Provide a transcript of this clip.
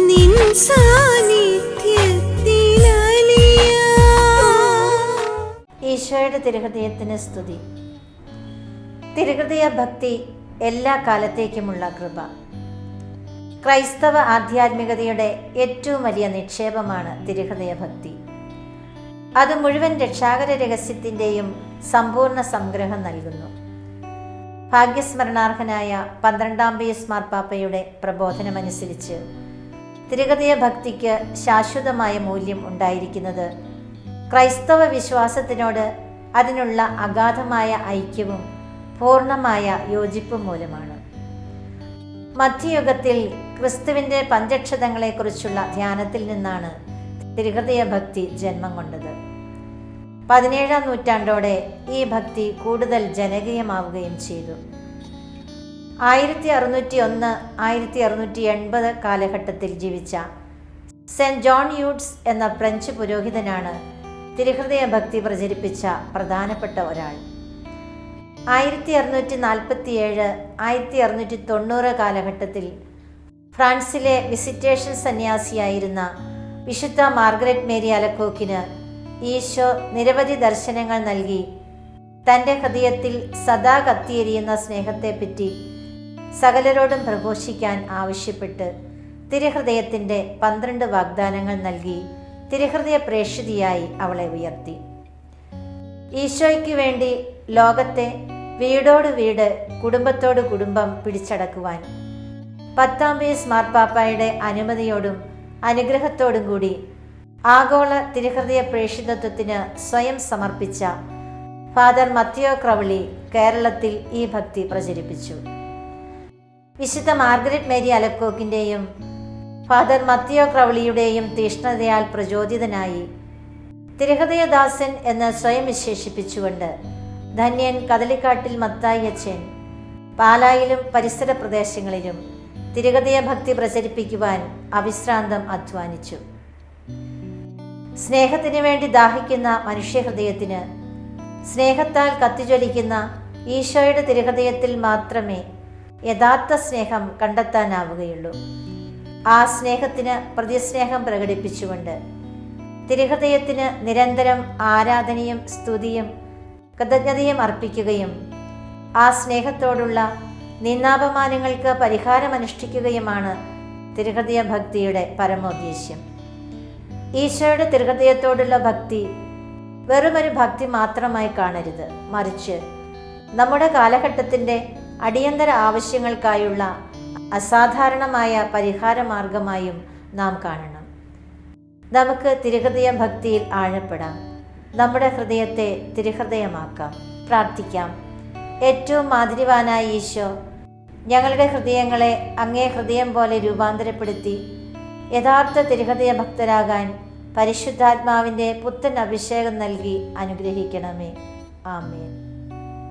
നിൻ ഈശോയുടെ തിരുഹൃദയത്തിന് സ്തുതി. തിരുഹൃദയ ഭക്തി എല്ലാ കാലത്തേക്കുമുള്ള കൃപ. ക്രൈസ്തവ ആധ്യാത്മികതയുടെ ഏറ്റവും വലിയ നിക്ഷേപമാണ് തിരുഹൃദയ ഭക്തി അത് മുഴുവൻ രക്ഷാകര രഹസ്യത്തിന്റെയും സമ്പൂർണ സംഗ്രഹം നൽകുന്നു. ഭാഗ്യസ്മരണാർഹനായ പന്ത്രണ്ടാം പിയസ് മാർപ്പാപ്പയുടെ പ്രബോധനമനുസരിച്ച് തിരുഹൃദയ ഭക്തിക്ക് ശാശ്വതമായ മൂല്യം ഉണ്ടായിരിക്കുന്നത് ക്രൈസ്തവ വിശ്വാസത്തിനോട് അതിനുള്ള അഗാധമായ ഐക്യവും പൂർണമായ യോജിപ്പും മൂലമാണ്. മധ്യയുഗത്തിൽ ക്രിസ്തുവിന്റെ പഞ്ചക്ഷതങ്ങളെക്കുറിച്ചുള്ള ധ്യാനത്തിൽ നിന്നാണ് തിരുഹൃദയ ഭക്തി ജന്മം കൊണ്ടത്. പതിനേഴാം നൂറ്റാണ്ടോടെ ഈ ഭക്തി കൂടുതൽ ജനകീയമാവുകയും ചെയ്തു. ആയിരത്തി അറുന്നൂറ്റി ഒന്ന് ആയിരത്തി അറുന്നൂറ്റി എൺപത് കാലഘട്ടത്തിൽ ജീവിച്ച സെന്റ് ജോൺ യൂഡ്സ് എന്ന ഫ്രഞ്ച് പുരോഹിതനാണ് തിരുഹൃദയ ഭക്തി പ്രചരിപ്പിച്ച പ്രധാനപ്പെട്ട ഒരാൾ. ആയിരത്തി അറുന്നൂറ്റി നാൽപ്പത്തി ഏഴ് ആയിരത്തി അറുന്നൂറ്റി തൊണ്ണൂറ് കാലഘട്ടത്തിൽ ഫ്രാൻസിലെ വിസിറ്റേഷൻ സന്യാസിയായിരുന്ന വിശുദ്ധ മാർഗരറ്റ് മേരി അലക്കോക്കിന് ഈശോ നിരവധി ദർശനങ്ങൾ നൽകി. തന്റെ ഹൃദയത്തിൽ സദാ കത്തിയെരിയുന്ന സ്നേഹത്തെപ്പറ്റി സകലരോടും പ്രഘോഷിക്കാൻ ആവശ്യപ്പെട്ട് തിരുഹൃദയത്തിന്റെ പന്ത്രണ്ട് വാഗ്ദാനങ്ങൾ നൽകി തിരുഹൃദയ പ്രേക്ഷിതയായി അവളെ ഉയർത്തി. ഈശോയ്ക്ക് വേണ്ടി ലോകത്തെ വീടോട് വീട് കുടുംബത്തോട് കുടുംബം പിടിച്ചടക്കുവാൻ പത്താം പേസ് മാർപ്പാപ്പായുടെ അനുമതിയോടും അനുഗ്രഹത്തോടും കൂടി ആഗോള തിരുഹൃദയ പ്രേക്ഷിതത്വത്തിന് സ്വയം സമർപ്പിച്ച ഫാദർ മത്തിയോ ക്രവളി കേരളത്തിൽ ഈ ഭക്തി പ്രചരിപ്പിച്ചു. വിശുദ്ധ മാർഗരറ്റ് മേരി അലക്കോക്കിന്റെയും ഫാദർ മത്തിയോ ക്രവളിയുടെയും തീഷ്ണതയാൽ പ്രചോദിതനായി തിരുഹൃദയദാസൻ എന്ന് സ്വയം വിശേഷിപ്പിച്ചുകൊണ്ട് ധന്യൻ കദലിക്കാട്ടിൽ മത്തായി അച്ഛൻ പാലായിലും പരിസര പ്രദേശങ്ങളിലും തിരുഹൃദയ ഭക്തി പ്രചരിപ്പിക്കുവാൻ അവിശ്രാന്തം അധ്വാനിച്ചു. സ്നേഹത്തിന് വേണ്ടി ദാഹിക്കുന്ന മനുഷ്യഹൃദയത്തിന് സ്നേഹത്താൽ കത്തിജ്വലിക്കുന്ന ഈശോയുടെ തിരുഹൃദയത്തിൽ മാത്രമേ യഥാർത്ഥ സ്നേഹം കണ്ടെത്താനാവുകയുള്ളൂ. ആ സ്നേഹത്തിന് പ്രതിസ്നേഹം പ്രകടിപ്പിച്ചുകൊണ്ട് തിരുഹൃദയത്തിന് നിരന്തരം ആരാധനയും സ്തുതിയും കൃതജ്ഞതയും അർപ്പിക്കുകയും ആ സ്നേഹത്തോടുള്ള നിന്നാപമാനങ്ങൾക്ക് പരിഹാരമനുഷ്ഠിക്കുകയുമാണ് തിരുഹൃദയ ഭക്തിയുടെ പരമോദ്ദേശ്യം. ഈശോയുടെ തിരുഹൃദയത്തോടുള്ള ഭക്തി വെറുമൊരു ഭക്തി മാത്രമായി കാണരുത്. മറിച്ച് നമ്മുടെ കാലഘട്ടത്തിന്റെ അടിയന്തര ആവശ്യങ്ങൾക്കായുള്ള അസാധാരണമായ പരിഹാര മാർഗമായും നാം കാണണം. നമുക്ക് തിരുഹൃദയ ഭക്തിയിൽ ആഴപ്പെടാം. നമ്മുടെ ഹൃദയത്തെ തിരുഹൃദയമാക്കാം. പ്രാർത്ഥിക്കാം. ഏറ്റവും മാതിരിവാനായ ഈശോ ഞങ്ങളുടെ ഹൃദയങ്ങളെ അങ്ങേ ഹൃദയം പോലെ രൂപാന്തരപ്പെടുത്തി. യഥാർത്ഥ തിരുഹൃദയ ഭക്തരാകാൻ പരിശുദ്ധാത്മാവിന്റെ പുത്തൻ അഭിഷേകം നൽകി അനുഗ്രഹിക്കണമേ. ആമേൻ.